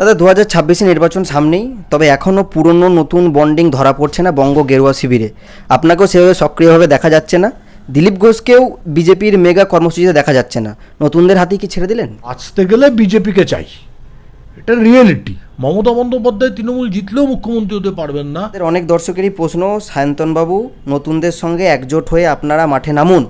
দাদা দু হাজার ছাব্বিশে নির্বাচন সামনেই তবে এখনও পুরনো নতুন বন্ডিং ধরা পড়ছে না বঙ্গ গেরুয়া শিবিরে। আপনাকেও সেভাবে সক্রিয়ভাবে দেখা যাচ্ছে না। দিলীপ ঘোষকেও বিজেপির মেগা কর্মসূচিতে দেখা যাচ্ছে না। নতুনদের হাতেই কি ছেড়ে দিলেন? বাঁচতে গেলে বিজেপিকে চাই। এটা রিয়েলিটি মমতা বন্দ্যোপাধ্যায় তৃণমূল জিতলেও মুখ্যমন্ত্রী হতে পারবেন না। অনেক দর্শকেরই প্রশ্ন সায়ন্তনবাবু নতুনদের সঙ্গে একজোট হয়ে আপনারা মাঠে নামুন।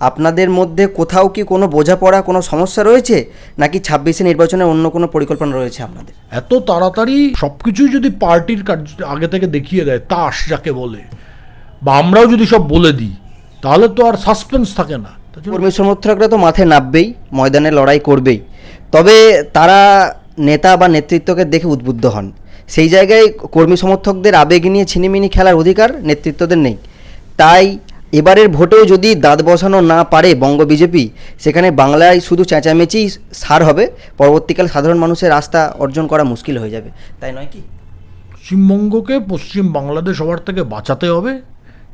আপনাদের মধ্যে কোথাও কি কোনো বোঝাপড়া কোনো সমস্যা রয়েছে? নাকি ছাব্বিশে নির্বাচনে অন্য কোনো পরিকল্পনা রয়েছে আপনাদের? এত তাড়াতাড়ি সব কিছুই যদি পার্টির কার্য আগে থেকে দেখিয়ে দেয় তাস যাকে বলে। বা আমরাও যদি সব বলে দিই তাহলে তো আর সাসপেন্স থাকে না। কর্মী সমর্থকরা তো মাঠে নামবেই ময়দানে লড়াই করবেই। তবে তারা নেতা বা নেতৃত্বকে দেখে উদ্বুদ্ধ হন। সেই জায়গায় কর্মী সমর্থকদের আবেগ নিয়ে ছিনিমিনি খেলার অধিকার নেতৃত্বদের নেই। তাই এবারের ভোটেও যদি দাঁত বসানো না পারে বঙ্গ বিজেপি সেখানে বাংলায় শুধু চেঁচামেচি সার হবে পরবর্তীকালে সাধারণ মানুষের রাস্তা অর্জন করা মুশকিল হয়ে যাবে। তাই নয় কি? পশ্চিমবঙ্গকে পশ্চিম বাংলাদেশ সবার থেকে বাঁচাতে হবে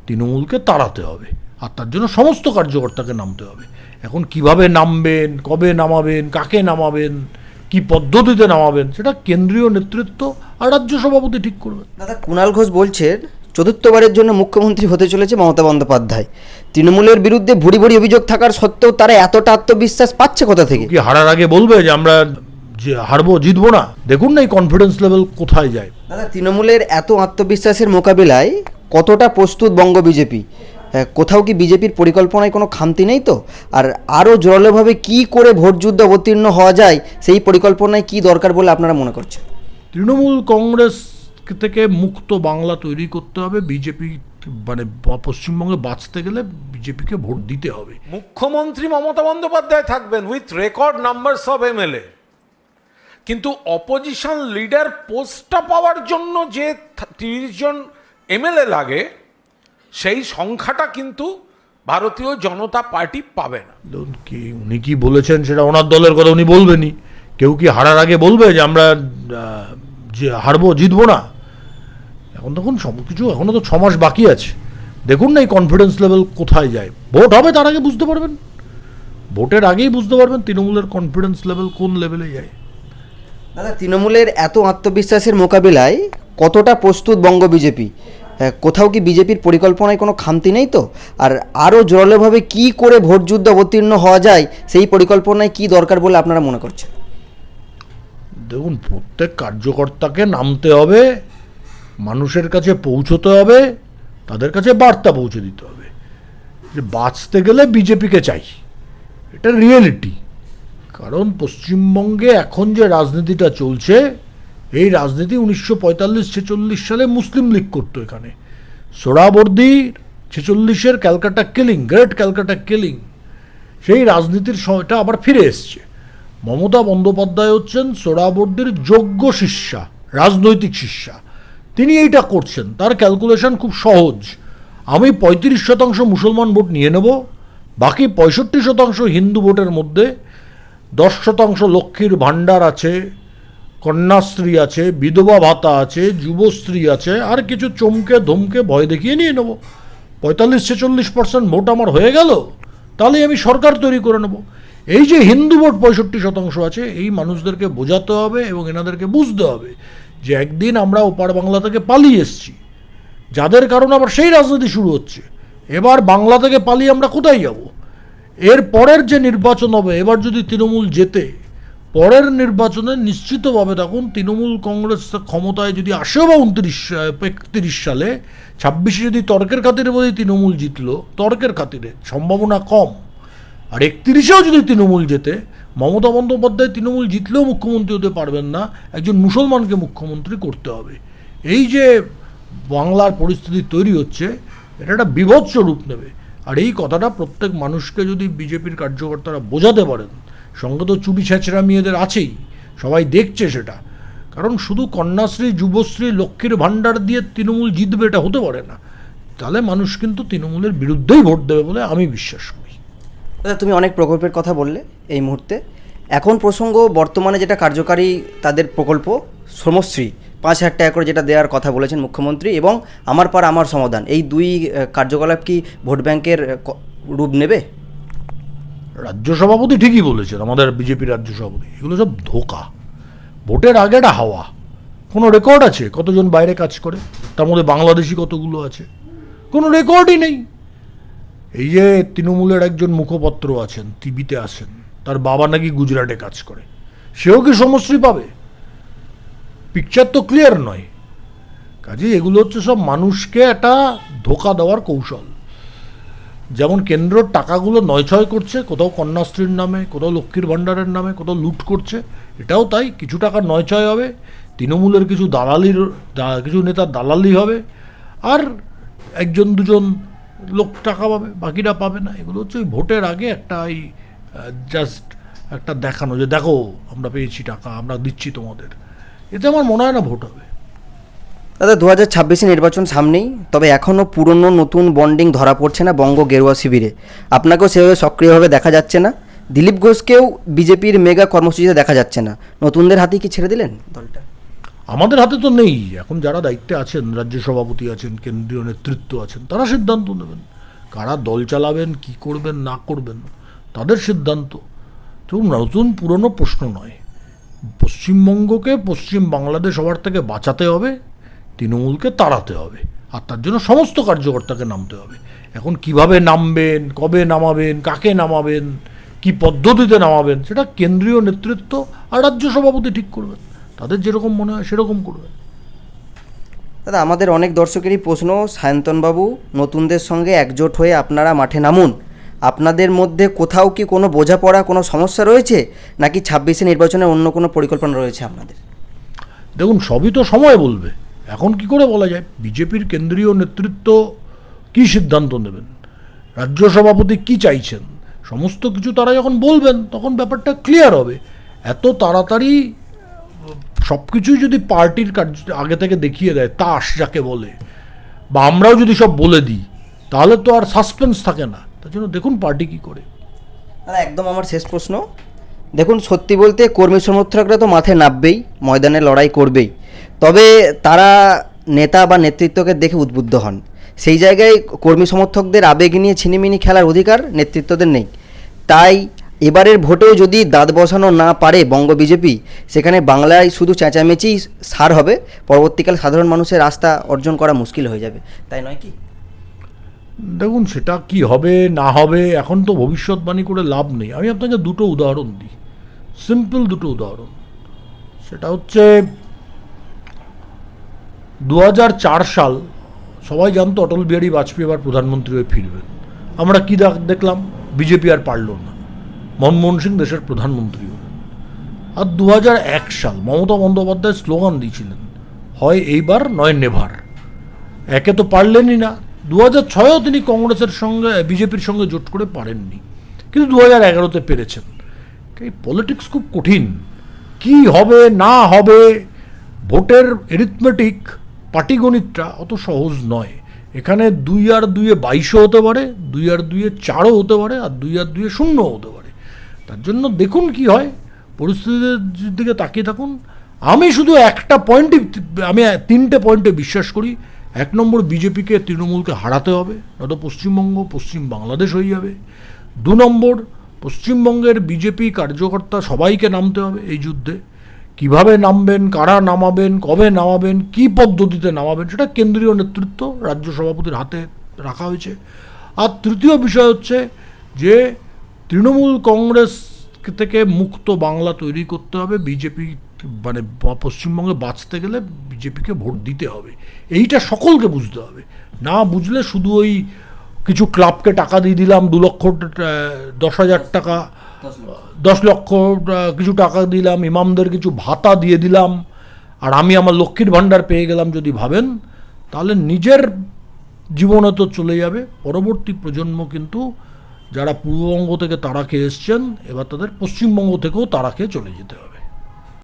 তৃণমূলকে তাড়াতে হবে আর তার জন্য সমস্ত কার্যকর্তাকে নামতে হবে। এখন কীভাবে নামবেন কবে নামাবেন কাকে নামাবেন কি পদ্ধতিতে নামাবেন সেটা কেন্দ্রীয় নেতৃত্ব আর রাজ্য সভাপতি ঠিক করবেন। দাদা কুণাল ঘোষ বলছেন চতুর্থবারের জন্য মুখ্যমন্ত্রী হতে চলেছে মমতা বন্দ্যোপাধ্যায়। তৃণমূলের বিরুদ্ধে ভুড়ি ভুড়ি অভিযোগ থাকার সত্ত্বেও তারা এতটা আত্মবিশ্বাস পাচ্ছে কোথা থেকে? কি হারার আগে বলবে যে আমরা যে হারবো জিতবো না? দেখুন না এই কনফিডেন্স লেভেল কোথায় যায়। দাদা তৃণমূলের এত আত্মবিশ্বাসের মোকাবিলায় কতটা প্রস্তুত বঙ্গ বিজেপি? কোথাও কি বিজেপির পরিকল্পনায় কোনো খামতি নেই তো? আর আরও জোরালোভাবে কি করে ভোট যুদ্ধ অবতীর্ণ হওয়া যায় সেই পরিকল্পনায় কি দরকার বলে আপনারা মনে করছেন? তৃণমূল কংগ্রেস থেকে মুক্ত বাংলা তৈরি করতে হবে বিজেপি মানে পশ্চিমবঙ্গে বাঁচতে গেলে বিজেপিকে ভোট দিতে হবে। মুখ্যমন্ত্রী মমতা বন্দ্যোপাধ্যায় থাকবেন with record numbers of MLA কিন্তু অপোজিশন লিডার পোস্টটা পাওয়ার জন্য যে তিরিশ জন এমএলএ লাগে সেই সংখ্যাটা কিন্তু ভারতীয় জনতা পার্টি পাবে না। কি উনি কি বলেছেন সেটা ওনার দলের কথা উনি বলবেনই। কেউ কি হারার আগে বলবে যে আমরা যে হারবো জিতবো না? এখন দেখুন সব কিছু এখনও তো ছ মাস বাকি আছে। দেখুন না এই কনফিডেন্স লেভেল কোথায় যায়। ভোট হবে তার আগে বুঝতে পারবেন। ভোটের আগেই বুঝতে পারবেন তৃণমূলের কনফিডেন্স লেভেল কোন লেভেলে যায়। দাদা তৃণমূলের এত আত্মবিশ্বাসের মোকাবিলায় কতটা প্রস্তুত বঙ্গ বিজেপি? কোথাও কি বিজেপির পরিকল্পনায় কোনো খামতি নেই তো? আর আরও জোরালোভাবে কি করে ভোট যুদ্ধ অবতীর্ণ হওয়া যায় সেই পরিকল্পনায় কি দরকার বলে আপনারা মনে করছেন? দেখুন প্রত্যেক কার্যকর্তাকে নামতে হবে মানুষের কাছে পৌঁছতে হবে, তাদের কাছে বার্তা পৌঁছে দিতে হবে। যে বাঁচতে গেলে বিজেপিকে চাই। এটা রিয়েলিটি কারণ পশ্চিমবঙ্গে এখন যে রাজনীতিটা চলছে, এই রাজনীতি উনিশশো পঁয়তাল্লিশ ছেচল্লিশ সালে মুসলিম লীগ করতো এখানে। সোহরাবর্দির ছেচল্লিশের Calcutta killing, great Calcutta killing, সেই রাজনীতির সময়টা আবার ফিরে এসছে। মমতা বন্দ্যোপাধ্যায় হচ্ছেন সোহরাবর্দির যোগ্য শিষ্যা, রাজনৈতিক শিষ্যা। তিনি এইটা করছেন। তার ক্যালকুলেশন খুব সহজ। আমি পঁয়ত্রিশ শতাংশ মুসলমান ভোট নিয়ে নেব, বাকি পঁয়ষট্টি শতাংশ হিন্দু ভোটের মধ্যে, দশ শতাংশ লক্ষ্মীর ভাণ্ডার আছে, কন্যাশ্রী আছে, বিধবা ভাতা আছে, যুবশ্রী আছে, আর কিছু চমকে ধমকে ভয় দেখিয়ে নিয়ে নেব। পঁয়তাল্লিশ ছেচল্লিশ পার্সেন্ট ভোট আমার হয়ে গেল, তাহলে আমি সরকার তৈরি করে নেব। এই যে হিন্দু ভোট পঁয়ষট্টি শতাংশ আছে, এই মানুষদেরকে বোঝাতে হবে এবং এনাদেরকে বুঝতে হবে যে একদিন আমরা ওপার বাংলা থেকে পালিয়ে এসেছি, যাদের কারণে আবার সেই রাজনীতি শুরু হচ্ছে, এবার বাংলা থেকে পালিয়ে আমরা কোথায় যাব? এর পরের যে নির্বাচন হবে, এবার যদি তৃণমূল জেতে, পরের নির্বাচনে নিশ্চিতভাবে দেখুন, তৃণমূল কংগ্রেস ক্ষমতায় যদি আসেও বা উনত্রিশ, একত্রিশ সালে, ছাব্বিশে যদি তর্কের খাতিরে বোধ তৃণমূল জিতলো, তর্কের খাতিরে, সম্ভাবনা কম, আর একত্রিশেও যদি তৃণমূল যেতে মমতা বন্দ্যোপাধ্যায় তৃণমূল জিতলেও মুখ্যমন্ত্রী হতে পারবেন না, একজন মুসলমানকে মুখ্যমন্ত্রী করতে হবে। এই যে বাংলার পরিস্থিতি তৈরি হচ্ছে, এটা একটা বিভৎস রূপ নেবে। আর এই কথাটা প্রত্যেক মানুষকে যদি বিজেপির কার্যকর্তারা বোঝাতে পারেন, সঙ্গে তো চুরি মেয়েদের আছেই, সবাই দেখছে সেটা। কারণ শুধু কন্যাশ্রী, যুবশ্রী, লক্ষ্মীর ভাণ্ডার দিয়ে তৃণমূল জিতবে এটা হতে পারে না। তাহলে মানুষ কিন্তু তৃণমূলের বিরুদ্ধেই ভোট দেবে বলে আমি বিশ্বাস করি। দাদা, তুমি অনেক প্রকল্পের কথা বললে এই মুহূর্তে। এখন প্রসঙ্গ, বর্তমানে যেটা কার্যকারী তাদের প্রকল্প, শ্রমশ্রী, পাঁচ হাজার টাকা করে যেটা দেওয়ার কথা বলেছেন মুখ্যমন্ত্রী এবং আমার পার আমার সমাধান। এই দুই কার্যকলাপ কি ভোট ব্যাংকের রূপ নেবে? রাজ্য সভাপতি ঠিকই বলেছেন, আমাদের বিজেপি রাজ্য সভাপতি। এগুলো সব ধোকা। ভোটের আগে একটা হাওয়া। কোনো রেকর্ড আছে কতজন বাইরে কাজ করে? তার মধ্যে বাংলাদেশি কতগুলো আছে? কোনো রেকর্ডই নেই। এই যে তৃণমূলের একজন মুখপত্র আছেন, টিভিতে আসেন তার বাবা নাকি গুজরাটে কাজ করে, সেও কি সমশ্রী পাবে? পিকচার তো ক্লিয়ার নয়। কাজে এগুলো হচ্ছে সব মানুষকে একটা ধোকা দেওয়ার কৌশল। যেমন কেন্দ্রর টাকাগুলো নয়ছয় করছে, কোথাও কন্যাশ্রীর নামে, কোথাও লক্ষ্মীর ভাণ্ডারের নামে, কোথাও লুট করছে, এটাও তাই, কিছু টাকা নয়ছয় হবে, তৃণমূলের কিছু দালালির কিছু নেতার দালালি হবে, আর একজন দুজন লোক টাকা পাবে, বাকিরা পাবে না। এগুলো হচ্ছে ওই ভোটের আগে একটা এই জাস্ট একটা দেখানো যে দেখো, আমরা পেয়েছি টাকা, আমরা দিচ্ছি তোমাদের। এতে আমার মনে হয় না ভোট হবে। দাদা, দু হাজার ছাব্বিশে নির্বাচন সামনেই, তবে এখনও পুরনো নতুন বন্ডিং ধরা পড়ছে না বঙ্গ গেরুয়া শিবিরে। আপনাকেও সেভাবে সক্রিয়ভাবে দেখা যাচ্ছে না। দিলীপ ঘোষকেও বিজেপির মেগা কর্মসূচিতে দেখা যাচ্ছে না। নতুনদের হাতেই কি ছেড়ে দিলেন দলটা? আমাদের হাতে তো নেই। এখন যারা দায়িত্বে আছেন, রাজ্য সভাপতি আছেন, কেন্দ্রীয় নেতৃত্ব আছেন, তারা সিদ্ধান্ত নেবেন। কারা দল চালাবেন, কি করবেন, না করবেন, তাদের সিদ্ধান্ত। তো নতুন পুরনো প্রশ্ন নয়। পশ্চিমবঙ্গকে পশ্চিম বাংলাদেশ সবার থেকে বাঁচাতে হবে, তৃণমূলকে তাড়াতে হবে, আর তার জন্য সমস্ত কার্যকর্তাকে নামতে হবে। এখন কীভাবে নামবেন, কবে নামাবেন, কাকে নামাবেন, কি পদ্ধতিতে নামাবেন, সেটা কেন্দ্রীয় নেতৃত্ব আর রাজ্য সভাপতি ঠিক করবেন। তাদের যেরকম মনে হয় সেরকম করবে। দাদা আমাদের অনেক দর্শকেরই প্রশ্ন সায়ন্তনবাবু নতুনদের সঙ্গে একজোট হয়ে আপনারা মাঠে নামুন। আপনাদের মধ্যে কোথাও কি কোনো বোঝাপড়া কোনো সমস্যা রয়েছে? নাকি ছাব্বিশে নির্বাচনে অন্য কোনো পরিকল্পনা রয়েছে আপনাদের? দেখুন সবই তো সময় বলবে। এখন কি করে বলা যায়? বিজেপির কেন্দ্রীয় নেতৃত্ব কি সিদ্ধান্ত নেবেন? রাজ্য সভাপতি কি চাইছেন? সমস্ত কিছু তারা যখন বলবেন তখন ব্যাপারটা ক্লিয়ার হবে। এত তাড়াতাড়ি সব কিছুই যদি পার্টির কার্য আগে থেকে দেখিয়ে দেয়, তাস যাকে বলে, বা আমরাও যদি সব বলে দিই, তাহলে তো আর সাসপেন্স থাকে না। তার জন্য দেখুন পার্টি কি করে। একদম আমার শেষ প্রশ্ন। দেখুন, সত্যি বলতে কর্মী সমর্থকরা তো মাঠে নামবেই, ময়দানে লড়াই করবেই। তবে তারা নেতা বা নেতৃত্বকে দেখে উদ্বুদ্ধ হন। সেই জায়গায় কর্মী সমর্থকদের আবেগ নিয়ে ছিনিমিনি খেলার অধিকার নেতৃত্বদের নেই। তাই এবারের ভোটেও যদি দাঁত বসানো না পারে বঙ্গ বিজেপি, সেখানে বাংলায় শুধু চেঁচামেচি সার হবে। পরবর্তীকালে সাধারণ মানুষের রাস্তা অর্জন করা মুশকিল হয়ে যাবে। তাই নয় কি? দেখুন, সেটা কি হবে, না হবে, এখন তো ভবিষ্যৎবাণী করে লাভ নেই। আমি আপনাকে দুটো উদাহরণ দিই। সিম্পল দুটো উদাহরণ। সেটা হচ্ছে দু হাজার চার সাল সবাই জানতো অটল বিহারী বাজপেয়ী এবার প্রধানমন্ত্রী হয়ে ফিরবেন। আমরা কি দেখ- দেখলাম? বিজেপি আর পারল না। মনমোহন সিং দেশের প্রধানমন্ত্রী হলেন। আর দু হাজার এক সাল মমতা বন্দ্যোপাধ্যায় স্লোগান দিয়েছিলেন, হয় এইবার নয় নেভার। একে তো পারলেনই না। দু হাজার ছয়েও তিনি কংগ্রেসের সঙ্গে, বিজেপির সঙ্গে জোট করে পারেননি। কিন্তু দু হাজার এগারোতে পেরেছেন। এই পলিটিক্স খুব কঠিন। কি হবে, না হবে, ভোটের এরিথমেটিক পাটিগণিতটা অত সহজ নয়। এখানে দুই আর দুইয়ে বাইশও হতে পারে, দুই আর দুইয়ে চারও হতে পারে, আর দুই আর দুইয়ে শূন্যও হতে পারে। তার জন্য দেখুন কি হয়, পরিস্থিতির দিকে তাকিয়ে থাকুন। আমি শুধু একটা পয়েন্টই আমি তিনটে পয়েন্টে বিশ্বাস করি। এক নম্বর, বিজেপিকে তৃণমূলকে হারাতে হবে, নয়তো পশ্চিমবঙ্গ, পশ্চিম বাংলাদেশ হয়ে যাবে। দু নম্বর, পশ্চিমবঙ্গের বিজেপি কার্যকর্তা সবাইকে নামতে হবে এই যুদ্ধে। কীভাবে নামবেন, কারা নামাবেন, কবে নামাবেন, কি পদ্ধতিতে নামাবেন, সেটা কেন্দ্রীয় নেতৃত্ব রাজ্য সভাপতির হাতে রাখা হয়েছে। আর তৃতীয় বিষয় হচ্ছে যে তৃণমূল কংগ্রেস থেকে মুক্ত বাংলা তৈরি করতে হবে, বিজেপি মানে পশ্চিমবঙ্গে বাঁচতে গেলে বিজেপিকে ভোট দিতে হবে। এইটা সকলকে বুঝতে হবে। না বুঝলে শুধু ওই কিছু ক্লাবকে টাকা দিয়ে দিলাম, দু লক্ষ দশ হাজার টাকা, দশ লক্ষ কিছু টাকা দিলাম, ইমামদের কিছু ভাতা দিয়ে দিলাম, আর আমি আমার লক্ষ্মীর ভাণ্ডার পেয়ে গেলাম যদি ভাবেন, তাহলে নিজের জীবনে তো চলে যাবে। পরবর্তী প্রজন্ম কিন্তু যারা পূর্ববঙ্গ থেকে তারা খেয়ে এসছেন, এবার তাদের পশ্চিমবঙ্গ থেকেও তারা খেয়ে চলে যেতে হবে।